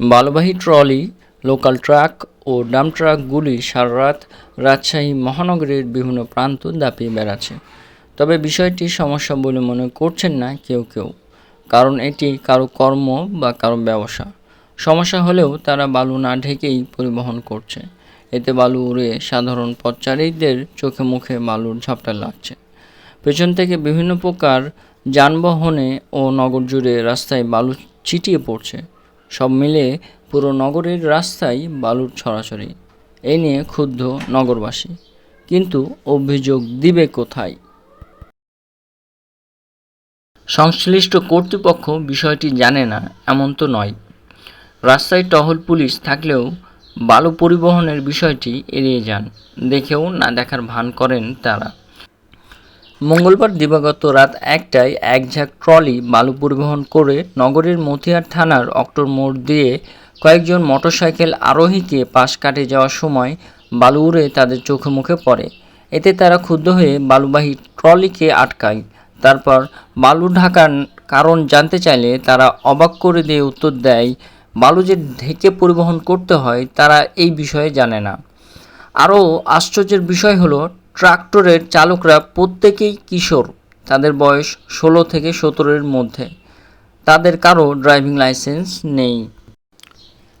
বালুবাহী trolley, local truck ও dump ট্রাকগুলি সারা রাত রাজশাহী মহানগরীর বিভিন্ন প্রান্ত দাপিয়ে বেড়াচ্ছে। তবে বিষয়টি সমস্যা বলে মনে করছেন না কেউ কেউ, কারণ এটি কারও কর্ম বা কারও ব্যবসা। সমস্যা হলেও তারা বালু না ঢেকেই পরিবহন করছে। এতে বালু উড়ে সাধারণ পথচারীদের চোখে মুখে বালুর ঝাপটা লাগছে। পেছন থেকে বিভিন্ন প্রকার যানবাহনে ও নগর জুড়ে রাস্তায় বালু ছিটিয়ে পড়ছে। সব মিলে পুরো নগরের রাস্তায় বালুর ছড়াছড়ি। এই নিয়ে ক্ষুব্ধ নগরবাসী। কিন্তু অভিযোগ দিবে কোথায়? সংশ্লিষ্ট কর্তৃপক্ষ বিষয়টি জানে না, এমন তো নয়। রাস্তায় টহল পুলিশ থাকলেও বালু পরিবহনের বিষয়টি এড়িয়ে যান। দেখেও না দেখার ভান করেন তারা। মঙ্গলবার দিবাগত রাত একটায় এক ঝাঁক ট্রলি বালু পরিবহন করে নগরের মতিহার থানার অক্টোর মোড় দিয়ে কয়েকজন মোটরসাইকেল আরোহীকে পাশ কাটে যাওয়ার সময় বালু উড়ে তাদের চোখে মুখে পড়ে। এতে তারা ক্ষুব্ধ হয়ে বালুবাহী ট্রলিকে আটকায়। তারপর বালু ঢাকার কারণ জানতে চাইলে তারা অবাক করে দিয়ে উত্তর দেয়, বালু যে ঢেকে পরিবহন করতে হয়, তারা এই বিষয়ে জানে না। আরও আশ্চর্যের বিষয় হলো ট্রাক্টরের চালকরা প্রত্যেকেই কিশোর। তাদের বয়স ষোলো থেকে সতেরোর মধ্যে। তাদের কারও ড্রাইভিং লাইসেন্স নেই।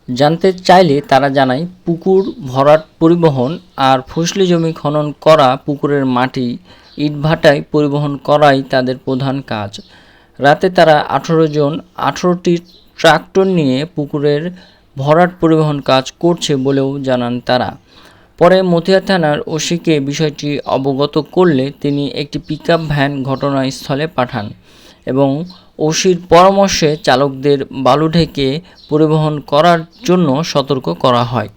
জানতে চাইলে তারা জানায়, পুকুর, ভরাট পরিবহন আর ফসলি জমি খনন করা পুকুরের মাটি ইটভাটায় পরিবহন করাই তাদের প্রধান কাজ। রাতে তারা আঠেরো জন আঠেরোটি ট্রাক্টর নিয়ে পুকুরের ভরাট পরিবহন কাজ করছে বলেও জানান তারা। পরে মতিয়া থানার ওসিকে বিষয়টি অবগত করলে তিনি একটি পিক ভ্যান ঘটনাস্থলে পাঠান এবং ওসির পরামর্শে চালকদের বালু ঢেকে পরিবহন করার জন্য সতর্ক করা হয়।